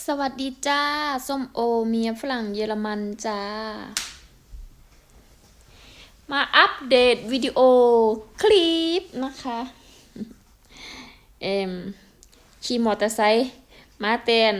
สวัสดีจ้า ส้มโอเมียฝรั่งเยอรมันจ้า มาอัปเดตวิดีโอคลิปนะคะ เอ็มขี่มอเตอร์ไซค์มาเต้น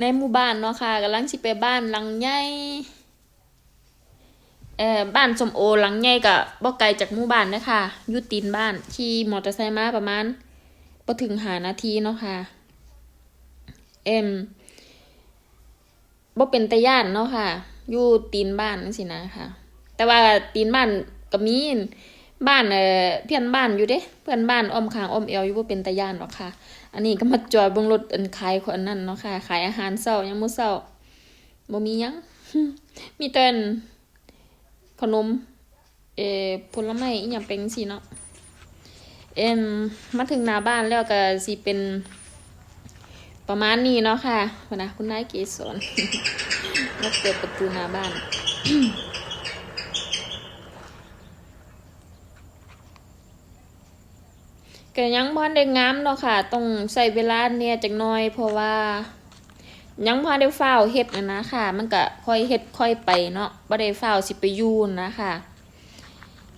ในหมู่บ้านเนาะค่ะกำลังสิไปบ้านหลังใหญ่เอ่อบ้านส้มโอหลังใหญ่ก็บ่ไกลจากหมู่บ้านนะคะยู่ตีนบ้านขี่มอเตอร์ไซค์มาประมาณบ่ถึงหานาทีเนาะค่ะ เอ็มบ่เป็นตาย่านเนาะค่ะ อยู่ตีนบ้านจังซี่นะค่ะ แต่ว่าตีนบ้านก็มีบ้านเอ่อเพื่อนบ้านอยู่เด้เพื่อนบ้านอ้อมข้างอ้อมเอวอยู่บ่เป็นตาย่านหรอกค่ะ อันนี้ก็มาจอดเบิ่งรถอันขายคนนั้นเนาะค่ะ ขายอาหารเช้ายังมื้อเช้าบ่มีหยัง มีแต่ขนม เอ่อผลไม้อีหยังเป็นจังซี่เนาะเอ็มมาถึงหน้าบ้านแล้วก็สิเป็น ประมาณนี้เนาะค่ะวันนะคุณนายเกสรมาเปิดประตูหน้าบ้านก็ยังพอนได้งามเนาะค่ะ ต้องใส่เวลาเนี่ยจักหน่อย เพราะว่า ยังพอได้ฝ้าเฮ็ดนะนะค่ะ มันก็ค่อยเฮ็ดค่อยไปเนาะบ่ได้เฝ้าสิไปยูนนะค่ะ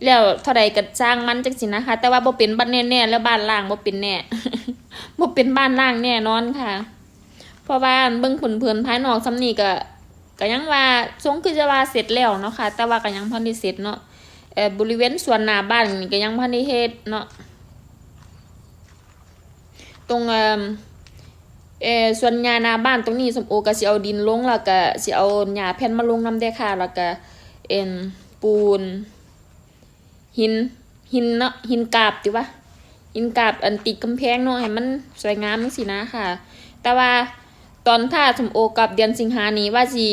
แล้วเท่าใดก็จ้างมันจังสินะคะ แต่ว่าบ่เป็นบ้านแน่ๆแล้วบ้านล่างบ่เป็นแน่ บ่เป็นบ้านล่างแน่นอนค่ะ เพราะว่าเบิ่งผลเผินภายนอกซ้ำนี่ก็ก็ยังว่าทรงคือจะว่าเสร็จแล้วเนาะค่ะ แต่ว่าก็ยังพันได้เสร็จเนาะเอ่อบริเวณสวนหน้าบ้านนี่ก็ยังพันได้เฮ็ดเนาะตรงเอ่อเอ่อสวนหญ้าหน้าบ้านตรงนี้สมโอก็สิเอาดินลงแล้วก็สิเอาหญ้าแผ่นมาลงนำได้ค่ะแล้วก็เอ็นปูน หินหินเนาะหินกาบติวะ อินกาบอันติดกำแพงเนาะให้มันสวยงามจังซี่นะค่ะ แต่ว่าตอนถ้าสมโอกับเดือนสิงหานี้ว่าสิ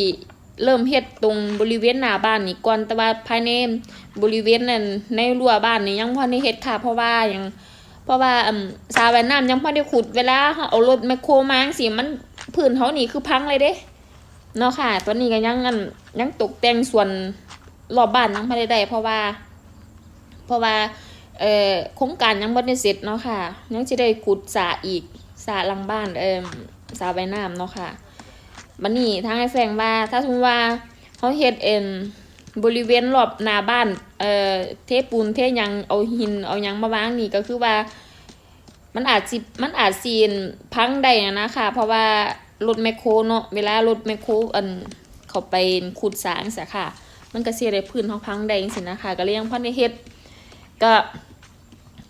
เริ่มเฮ็ดตรงบริเวณหน้าบ้านนี่ก่อนแต่ว่าภายในบริเวณนั้นในรั้วบ้านนี่ยังพอได้เฮ็ดค่ะ เพราะว่ายังเพราะว่าอืมสระว่ายน้ำยังพอได้ขุดเวลาเอารถแมคโครมาจังซี่มันพื้นเฮานี่คือพังเลยเด้เนาะค่ะ ตอนนี้ก็ยังอันยังตกแต่งส่วนรอบบ้านยังบ่ได้ได้เพราะว่า เพราะว่า เอ่อโครงการยังบ่ได้เสร็จเนาะค่ะยังสิได้ขุดสระอีกสระหลังบ้านเอ่อสระว่ายน้ำเนาะค่ะบัดนี้ทางไอ้แฟงว่า ถ้าสมมุติว่าเขาเฮ็ดเอ็นบริเวณรอบหน้าบ้านเอ่อเทปูนเทยังเอาหินเอาหยังมาวางนี่ก็คือว่า มันอาจสิมันอาจสิพังได้นะนะคะ เพราะว่ารถแมคโครเนาะเวลารถแมคโครอันเขาไปขุดสางเสียค่ะ มันก็สิได้พื้นเฮาพังได้จังซี่นะคะ ก็เลยยังพันได้เฮ็ดก็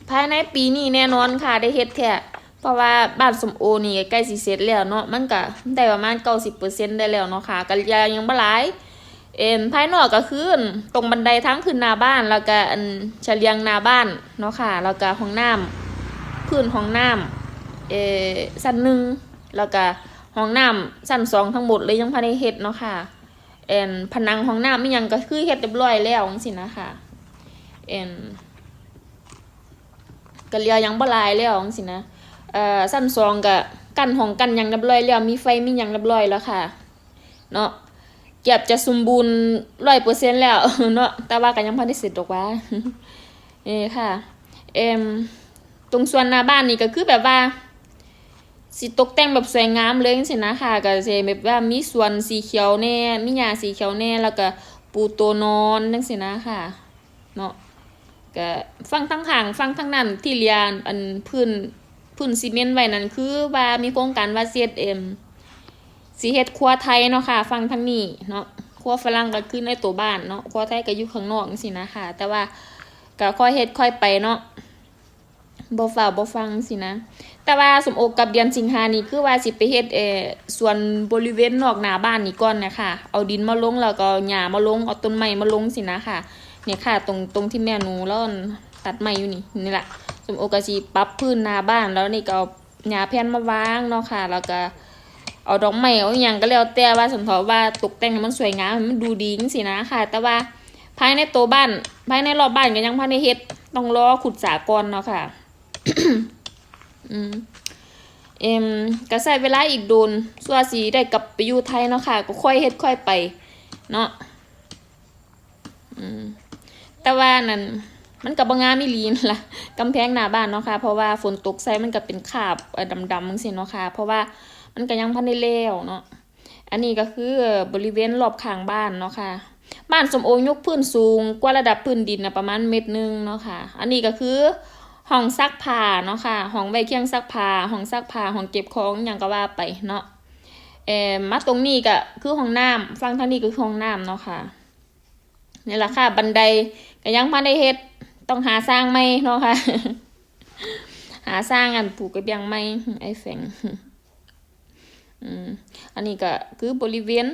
ภายในปีนี้แน่นอนค่ะได้เฮ็ดแท้เพราะว่าบ้านสมโอนี่ใกล้สิเสร็จแล้วเนาะมันก็ได้ประมาณ90%ได้แล้วเนาะค่ะก็ยังบ่หลายเอ็นภายนอกก็คือตรงบันไดทางขึ้นหน้าบ้านแล้วก็อันเฉลียงหน้าบ้านเนาะค่ะแล้วก็ห้องน้ำพื้นห้องน้ำเอ่อชั้นหนึ่งแล้วก็ห้องน้ำชั้นสองทั้งหมดเลยยังบ่ได้เฮ็ดเนาะค่ะเอ็นผนังห้องน้ำอีหยังก็คือเฮ็ดเรียบร้อยแล้วจังซี่นะคะเอ็น ก็เรียยังบ่ลายแล้วจังซี่นะเอ่อสั้นซองก็กั้นห้องกั้นยังเรียบร้อยแล้วมีไฟมีหยังเรียบร้อยแล้วค่ะเนาะเกือบจะสมบูรณ์100%แล้วเนาะแต่ว่าก็ยังบ่ได้เสร็จดอกว่าเอ้ค่ะเอ็มตรงส่วนหน้าบ้านนี่ก็คือแบบว่าสิตกแต่งแบบสวยงามเลยจังซี่นะค่ะก็สิแบบว่ามีสวนสีเขียวแน่มีหญ้าสีเขียวแน่แล้วก็ปูโตัวนอนจังซี่นะค่ะเนาะ ก็ฟังทั้งข้างฟังทั้งนั้นที่เรียนอันพื้นพื้นซีเมนต์ไว้นั่นคือว่ามีโครงการว่าสิเฮ็ดเอ็มสิเฮ็ดครัวไทยเนาะค่ะ ฟังทั้งนี้เนาะครัวฝรั่งก็คือในตัวบ้านเนาะครัวไทยก็อยู่ข้างนอกจังซี่นะค่ะ แต่ว่าก็ค่อยเฮ็ดค่อยไปเนาะบ่ฟ้าวบ่ฟังสินะ แต่ว่าสมโอกับเดือนสิงหานี่คือว่าสิไปเฮ็ดเอส่วนบริเวณนอกหน้าบ้านนี่ก่อนนะคะเอาดินมาลงแล้วก็หญ้ามาลงเอาต้นไม้มาลงสินะค่ะ เนี่ยค่ะตรงตรงที่แม่หนูแล้วตัดไม้อยู่นี่นี่แหละสมโอกาสีปรับพื้นนาบ้านแล้วนี่ก็เอาหญ้าแผ่นมาวางเนาะค่ะ แล้วก็เอาดอกไม้เอาอย่างก็แล้วแต่ว่าสมทบว่าตกแต่งให้มันสวยงามให้มันดูดีจังซี่นะค่ะ แต่ว่าภายในตัวบ้าน ภายในรอบบ้านก็ยังพันได้เฮ็ดต้องรอขุดสากรเนาะค่ะอืมเอ็มก็ใช้เวลาอีกโดนส่วนสีได้กลับไปอยู่ไทยเนาะค่ะ ก็ค่อยเฮ็ดค่อยไป เนาะอืม แต่ว่านั่นมันกับบงามอีลีนล่ะกำแพงหน้าบ้านเนาะค่ะ เพราะว่าฝนตกใส่มันก็เป็นคราบดำๆจังซี่เนาะค่ะ เพราะว่ามันก็ยังพันได้แล้วเนาะ อันนี้ก็คือบริเวณรอบข้างบ้านเนาะค่ะ บ้านสมโอยกพื้นสูง กว่าระดับพื้นดินนะประมาณเมตรหนึงเนาะค่ะ อันนี้ก็คือห้องซักผ้าเนาะค่ะห้องไว้เคียงซักผ้าห้องซักผ้าห้องเก็บของอย่างก็ว่าไปเนาะเอ่อมาตรงนี้ก็คือห้องน้ำฟังทางนี้ก็คือห้องน้ำเนาะค่ะนี่แหละค่ะบันได ก็ยังพันได้เฮ็ดต้องหาสร้างไหมเนาะค่ะ หาสร้างอันปลูกกระเบียงไหมไอ้แฝงอืมอันนี้ก็คือบริเวณ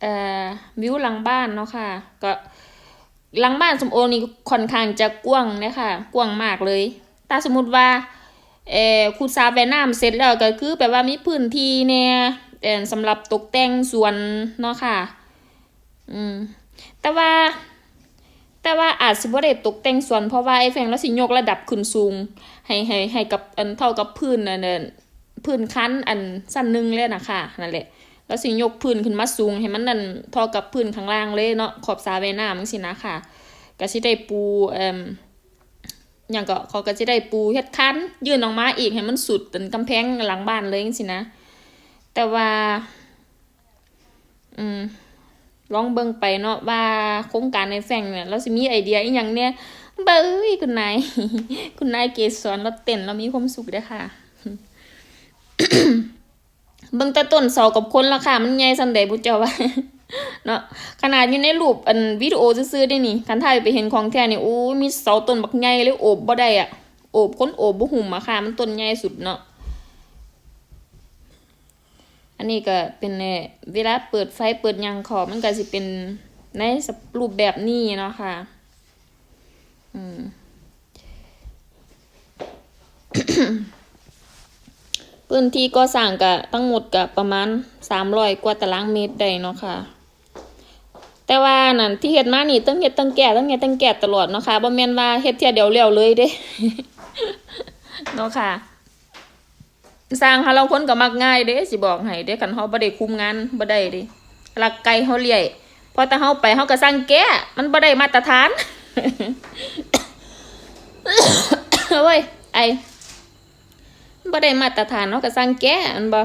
เอ่อวิวหลังบ้านเนาะค่ะ ก็หลังบ้านสมโอนี่ค่อนข้างจะกว้างนะคะกว้างมากเลยถ้าสมมุติว่าเอ่อคูดซาแวนน้ำเสร็จแล้วก็คือแปลว่ามีพื้นที่เนี่ยเอ่สำหรับตกแต่งสวนเนาะค่ะ อืม แต่ว่า แต่ว่าอาจสิบ่ได้ตกแต่งสวนเพราะว่าไอ้แฟงแล้วสิยกระดับขึ้นสูง ให้ให้ให้กับอันเท่ากับพื้นอันนพื้นคันอันสั้นหนึงเลยนะคะนั่นแหละแล้วสิยกพื้นขึ้นมาสูง ให้มันนั่นเทอกับพื้นข้างล่างเลยเนาะขอบสระว่ายน้ำจังซี่นะค่ะก็สิได้ปูเอ่มหยังก็เขาก็สิได้ปูเฮ็ดคันยื่นออกมาอีกให้มันสุดเป็นกำแพงหลังบ้านเลยจังซี่นะ แต่ว่า อืม ลองเบิ่งไปเนาะว่าโครงการในแฟงเนี่ยเราสิมีไอเดียอีหยังเนี่ยเบ้ยคุณนายคุณนายเกสรเราเต้นเรามีความสุขด้ค่ะเบิ่งต่ต้นเสากับคนราคามันใหญ่ส่ำใดบุเจ้าว่าเนาะขนาดอยู่ในรูปอันวิดีโอซื่อๆได้นี่คันถ่ายไปเห็นของแท้นี่โอ้ยมีเสาต้นบักใหญ่เลยโอบบ่ได้อะโอบคนโอบบ่หุ่มอะค่ะ มันต้นใหญ่สุดเนาะ อันนี้ก็เป็นเอ่อเวลาเปิดไฟเปิดยังขอมันก็สิเป็นในรูปแบบนี้เนาะค่ะ อืมพื้นที่ก็สร้างกับทั้งหมดกับประมาณสามร้อยกว่าตารางเมตรได้เนาะค่ะ แต่ว่านั่นที่เฮ็ดมานี่ต้องเฮ็ดต้องแก่ต้องเฮ็ดต้องแก่ตลอดเนาะค่ะบ่แม่นว่าเฮ็ดเที่ยเดียวแล้วเลยเด้เนาะค่ะ สร้างหาเราคนก็มักง่ายเด้สิบอกให้เด้คันเฮาบ่ได้คุมงานบ่ได้เด้ลักไก่เฮาเลี้ยพอแต่เฮาไปเฮาก็สร้างแก้มันบ่ได้มาตรฐานเว้ยไอบ่ได้มาตรฐานเนาก็สร้างแก้อันบ่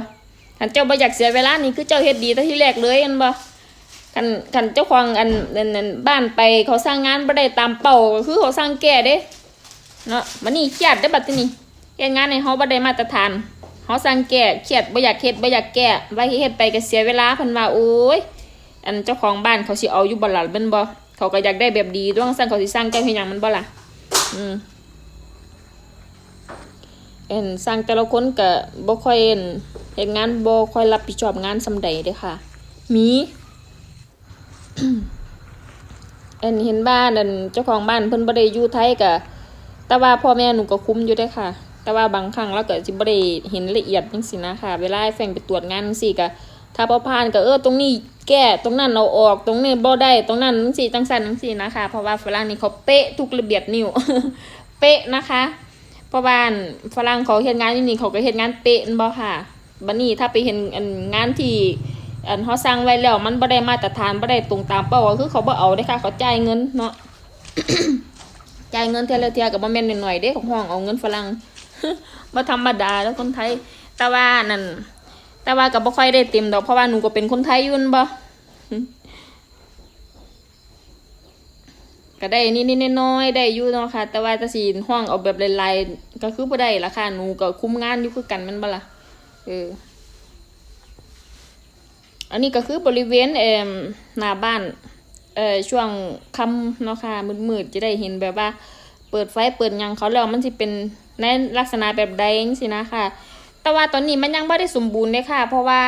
คันเจ้าบ่อยากเสียเวลานี่คือเจ้าเฮ็ดดีแต่ที่แรกเลยอันบ่คันคันเจ้าของอันนั้นอันบ้านไปเขาสร้างงานบ่ได้ตามเป้าก็คือเขาสร้างแก้เด้เนาะบัดนี้เครียดได้บัดนี้เฮ็ดงานให้เฮาบ่ได้มาตรฐาน เฮาสร้างแก้เครียดบ่อยากเฮ็ดบ่อยากแก้ไว้เฮ็ดไปก็เสียเวลาเพิ่นว่าโอ้ยอันเจ้าของบ้านเขาสิเอาอยู่บ่ล่ะแม่นบ่เขาก็อยากได้แบบดีต้องสร้างเขาสิสร้างแก้เฮ็ดหยังมันบ่ล่ะอืมเอ็นสร้างแต่ละคนก็บ่ค่อยเอ็นเฮ็ดงานบ่ค่อยรับผิดชอบงานสำใดเด้ค่ะ มีเอ็นเห็นบ้านนั่นเจ้าของบ้านเพิ่นบ่ได้อยู่ไทยก็แต่ว่าพ่อแม่หนูก็คุ้มอยู่เด้ค่ะ แต่ว่าบางครั้งเราเก็สิบ่ได้เห็นละเอียดจังซี่นะค่ะเวลาแฟงไปตรวจงานจังซี่ก็ถ้าบ่ผ่านก็เออตรงนี้แก้ตรงนั้นเอาออกตรงนี้บ่ได้ตรงนั้นจังซี่จังซั่นจังซี่นะคะ เพราะว่าฝรั่งนี่เขาเป๊ะทุกระเบียบนิ้วเป๊ะนะคะเพราะว่านฝรั่งเขาเฮ็ดงานยู่นี่เขาก็เฮ็ดงานเป๊ะแม่บ่ค่ะบัดนี้ถ้าไปเห็นงานที่อันเขาสร้างไว้แล้วมันบ่ได้มาตรฐานบ่ได้ตรงตามเป้าคือเขาบ่เอาเด้ค่ะ เขาจ่ายเงินเนาะจ่ายเงินเทื่อละเทื่อก็บ่แม่นหน้อยๆเด้ของห้องเอาเงินฝรั่ง บ่ธรรมดาแล้วคนไทย แต่ว่านั่นแต่ว่าก็บ่ค่อยได้เต็มดอกเพราะว่าหนูก็เป็นคนไทยยู่นบ่ก็ได้นิดๆน้อยๆได้อยู่เนาะค่ะ แต่ว่าจะสิห้องเอาแบบลายๆก็คือบ่ได้ละค่ะหนูก็คุมงานอยู่คือกันมันบ่ล่ะเอออันนี้ก็คือบริเวณเอ่มหน้าบ้านเอ่อช่วงค่ำเนาะค่ะมืดๆจะได้เห็นแบบว่า ปิดไฟเปิดยังเขาแล้วมันสิเป็นในลักษณะแบบใดจังซี่นะค่ะ แต่ว่าตอนนี้มันยังบ่ได้สมบูรณ์เลยค่ะ เพราะว่า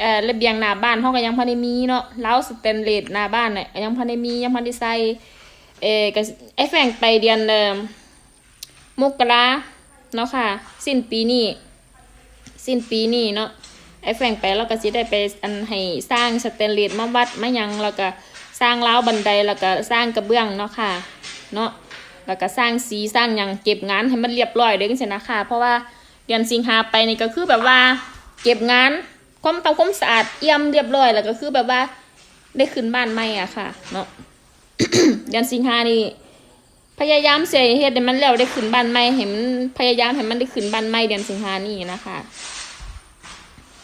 เอ่อระเบียงหน้าบ้านเฮาก็ยังบ่ได้มีเนาะราสแตนเลสหน้าบ้านเนี่ยยังบ่ได้มียังบ่ได้ใส่เออก็ไอ้แฝงไปเดือนเดิมมกราเนาะค่ะ สิ้นปีนี้สิ้นปีนี้เนาะไอ้แฝงไปแล้วก็สิได้ไปอันให้สร้างสแตนเลสมาวัดมายังแล้วก็สร้างราบันไดแล้วก็สร้างกระเบื้องเนาะค่ะ เนาะ แล้วก็สร้างสีสร้างหยังเก็บงานให้มันเรียบร้อยเด้จังซี่นะค่ะเพราะว่าเดือนสิงหาไปนี่ก็คือแบบว่า เก็บงานความทำความสะอาดเอี่ยมเรียบร้อยแล้วก็คือแบบว่าได้ขึ้นบ้านใหม่อะค่ะเนาะเดือนสิงหานี่พยายามเสียเฮ็ดให้มันแล้วได้ขึ้นบ้านใหม่ให้มันพยายามให้มันได้ขึ้นบ้านใหม่เดือนสิงหานี่นะคะ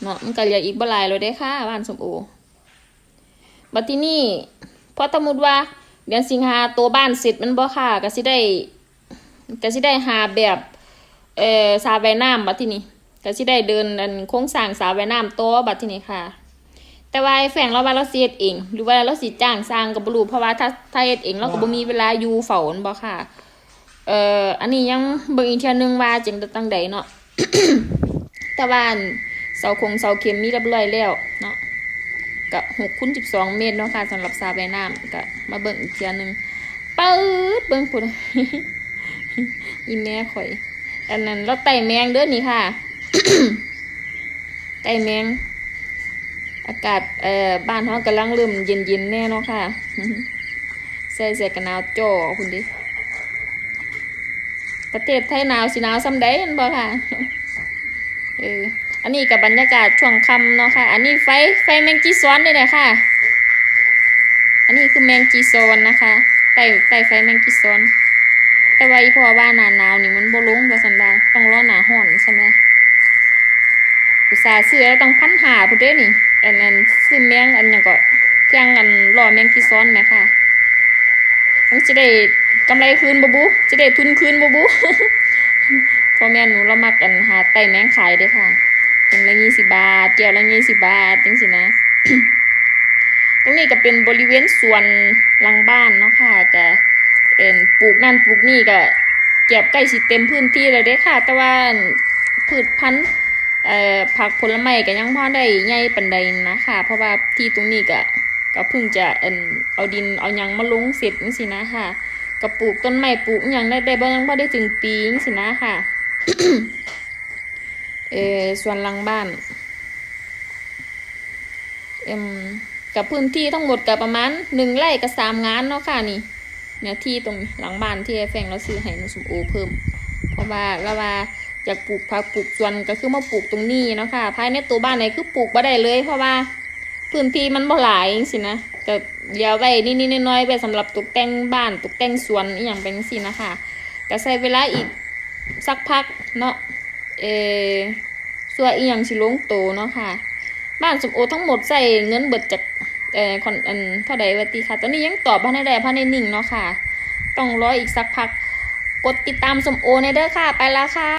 เนาะมันก็เหลืออีกบ่หลายเลยได้ค่ะบ้านสมโอบัดที่นี่พอสมมุติว่า เดือนสิงหาตัวบ้านเสร็จแมันบ่ค่ะก็สิได้ก็สิได้หาแบบเอ่อสาว่ายน้ำบัดที่นี่ก็สิได้เดินอันโครงสร้างสาว่ายน้ำตัวบัดที่นี่ค่ะ แต่ว่าไอ้แฝงเราว่าเราสิเฮ็ดเอง หรือว่าเราสิจ้างสร้างก็บ่รู้เพราะว่าถ้าถ้าเฮ็ดเองเราก็บ่มีเวลาอยู่เฝ้าแม่นบ่ค่ะเอ่ออันนี้ยังเบิ่งอีกเทื่อนึงว่าจังตังใดเนาะแต่ว่าอันเสาคงเสาเข็มมีเรียบร้อยแล้วเนาะ ก็6คูณ12เมตรเนาะค่ะสำหรับสระว่ายน้ำก็มาเบิ่งอีกเทื่อนึงปื๊ดเบิ่งพุ่นอีแม่ข่อย อันนั้นเราไต่แมงเด้อนี่ค่ะไต่แมง อากาศเอ่อบ้านเฮากำลังเริ่มเย็นๆแน่เนาะค่ะใส่เสื้อกันหนาวจ่อคุณดิประเทศไทยหนาวสิหนาวซ้ำใดเห็นบ่ค่ะเออ อันนี้กับบรรยากาศช่วงค่ำเนาะค่ะ อันนี้ไฟไฟแมงจีซ้อนเลยนะค่ะ อันนี้คือแมงจีซอนนะคะไต่ไต่ไฟแมงจีซอน แต่ว่าอีพ่อว่าหนาหนาวนี่มันบ่ลงว่าซั่นว่าต้องร้อนหนาร้อนใช่ไหมอุตส่าห์ซื้อแล้วต้องพันหาพุ่นเด้นี่ อันนั้นซื้อแมงอันยังก็เครื่องอันรอแมงจีซอนแหมค่ะมันจะได้กำไรคืนบ่บุจะได้ทุนคืนบ่บุพ่อแม่หนูเรามักกันหาไต่แมงขายด้อค่ะ ถุงละยี่สิบบาทเกี่ยวละยี่สิบบาทจังสินะตรงนี้ก็เป็นบริเวณสวนหลังบ้านเนาะค่ะก็เอ็นปลูกนั่นปลูกนี่ก็เก็บใกล้สิเต็มพื้นที่แล้วเด้ค่ะ แต่ว่าพืชพันธุ์เอ่อผักผลไม้ก็ยังพอได้ใหญ่ปานใดนะค่ะเพราะว่าที่ตรงนี้ก็ก็เพิ่งจะเอ็นเอาดินเอายังมาลงเสร็จจังสินะค่ะก็ปลูกต้นไม้ปลูกย่างได้ได้บ่ยังบ่ได้ถึงปีจังสินะค่ะ เอส่วนหลังบ้านเอ็มกับพื้นที่ทั้งหมดกับประมาณหนึ่งไร่กับสามงานเนาะค่ะนี่ เนี่ยที่ตรงหลังบ้านที่ไอ้แฟงเราซื้อให้นสมโอเพิ่ม เพราะว่าเราว่าอยากปลูกผักปลูกสวนก็คือมาปลูกตรงนี้เนาะค่ะภายในตัวบ้านไหนคือปลูกบ่ได้เลย เพราะว่าพื้นที่มันบ่หลายสินะก็เหลือไว้นิดๆน้อยๆไว้สำหรับตกแต่งบ้านตกแต่งสวนอย่างเป็นจังซี่นะคะก็ใช้เวลาอีกสักพักเนาะ เอส่วนอีหยังสิลงโตเนาะค่ะ บ้านสมโอทั้งหมดใส่เงินเบิดจากเอ่อคอนอันเท่าใดวะตีค่ะ ตอนนี้ยังตอบพันในใดพันในหนิ่งเนาะค่ะ ต้องรออีกสักพัก กดติดตามสมโอในเด้อค่ะ ไปแล้วค่ะ